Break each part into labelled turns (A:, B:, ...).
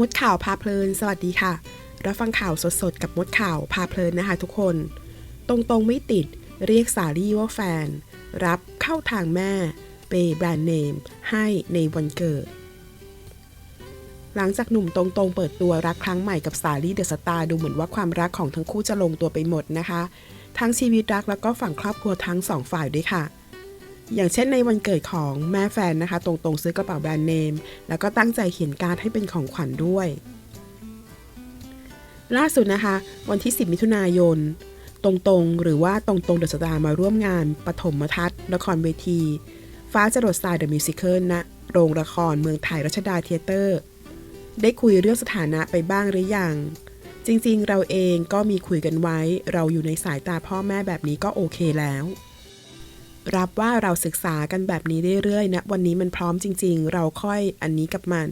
A: มดข่าวพาเพลิน สวัสดีค่ะ รับฟังข่าวสดๆ กับมดข่าวพาเพลินนะคะทุกคน ตรงๆไม่ติด เรียกสาลี่ว่าแฟน รับเข้าทางแม่ เปย์แบรนด์เนม ให้ในวันเกิด หลังจากหนุ่มตรงๆ เปิดตัวรักครั้งใหม่กับสาลี่เดอะสตาร์ดูเหมือนว่าความรักของทั้งคู่จะลงตัวไปหมดนะคะ ทั้งชีวิตรักแล้วก็ฝั่งครอบครัวทั้งสองฝ่ายด้วยค่ะ อย่างเช่นในวันเกิดของแม่แฟนนะคะ ตรงๆซื้อกระเป๋าแบรนด์เนม แล้วก็ตั้งใจเขียนการ์ดให้เป็นของขวัญด้วย ล่าสุดนะคะ วันที่ 10 มิถุนายน ตรงๆ หรือว่าตรงๆเดอะสตาร์มาร่วมงานปฐมทัศน์ละครเวที ฟ้าจรดทรายเดอะมิวสิคลณโรงละครเมืองไทยรัชดาเทเตอร์ ได้คุยเรื่องสถานะไปบ้างหรือยัง จริงๆ เราเองก็มีคุยกันไว้ เราอยู่ในสายตาพ่อแม่แบบนี้ก็โอเคแล้ว รับว่าเราศึกษากันแบบนี้เรื่อยๆนะวันนี้มันพร้อมจริง ๆ เราค่อยอันนี้กับมัน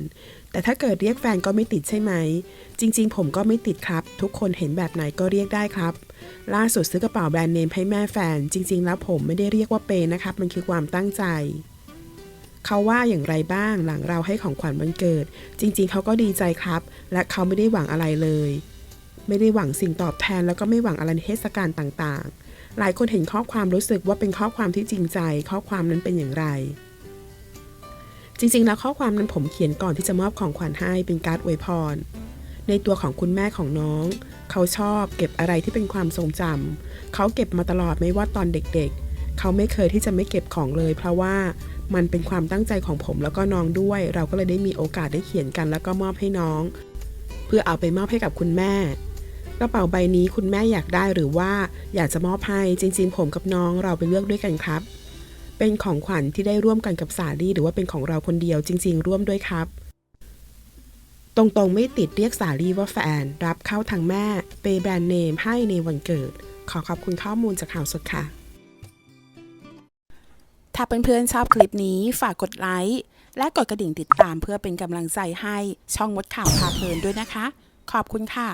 A: แต่ถ้าเกิดเรียกแฟนก็ไม่ติดใช่ไหม จริง ๆ ผมก็ไม่ติดครับ ทุกคนเห็นแบบไหนก็เรียกได้ครับ ล่าสุดซื้อกระเป๋าแบรนด์เนมให้แม่แฟน จริง ๆ แล้วผมไม่ได้เรียกว่าเปย์นะครับ มันคือความตั้งใจเขาว่าอย่างไรบ้างหลังเราให้ของขวัญวันเกิด จริง ๆ เขาก็ดีใจครับ และเขาไม่ได้หวังอะไรเลย ไม่ได้หวังสิ่งตอบแทนแล้วก็ไม่หวังอะไรในเทศกาลต่างๆ หลายคนเห็นข้อความรู้สึกว่าเป็นข้อความที่จริงใจ ข้อความนั้นเป็นอย่างไร จริงๆ แล้วข้อความนั้นผมเขียนก่อนที่จะมอบของขวัญให้เป็นการ์ดอวยพร ในตัวของคุณแม่ของน้อง เขาชอบเก็บอะไรที่เป็นความทรงจำเขาเก็บมาตลอดไม่ว่าตอนเด็กๆ เขาไม่เคยที่จะไม่เก็บของเลย เพราะว่ามันเป็นความตั้งใจของผมแล้วก็น้องด้วย เราก็เลยได้มีโอกาสได้เขียนกันแล้วก็มอบให้น้อง เพื่อเอาไปมอบให้กับคุณแม่ กระเป๋าใบนี้คุณแม่อยากได้หรือว่าอยากจะมอบให้จริงๆ ผมกับน้องเราไปเลือกด้วยกันครับ เป็นของขวัญที่ได้ร่วมกันกับสาลี่หรือว่าเป็นของเราคนเดียวจริง ๆ ร่วมด้วยครับ ตรงๆไม่ติดเรียกสาลี่ว่าแฟน รับเข้าทางแม่เปแบรนด์เนมให้ในวันเกิด ขอขอบคุณข้อมูลจากข่าวสดค่ะ ถ้าเพื่อนๆชอบคลิปนี้ฝากกดไลค์และกดกระดิ่งติดตามเพื่อเป็นกำลังใจให้ช่องมดข่าวพาเพลินด้วยนะคะ ขอบคุณค่ะ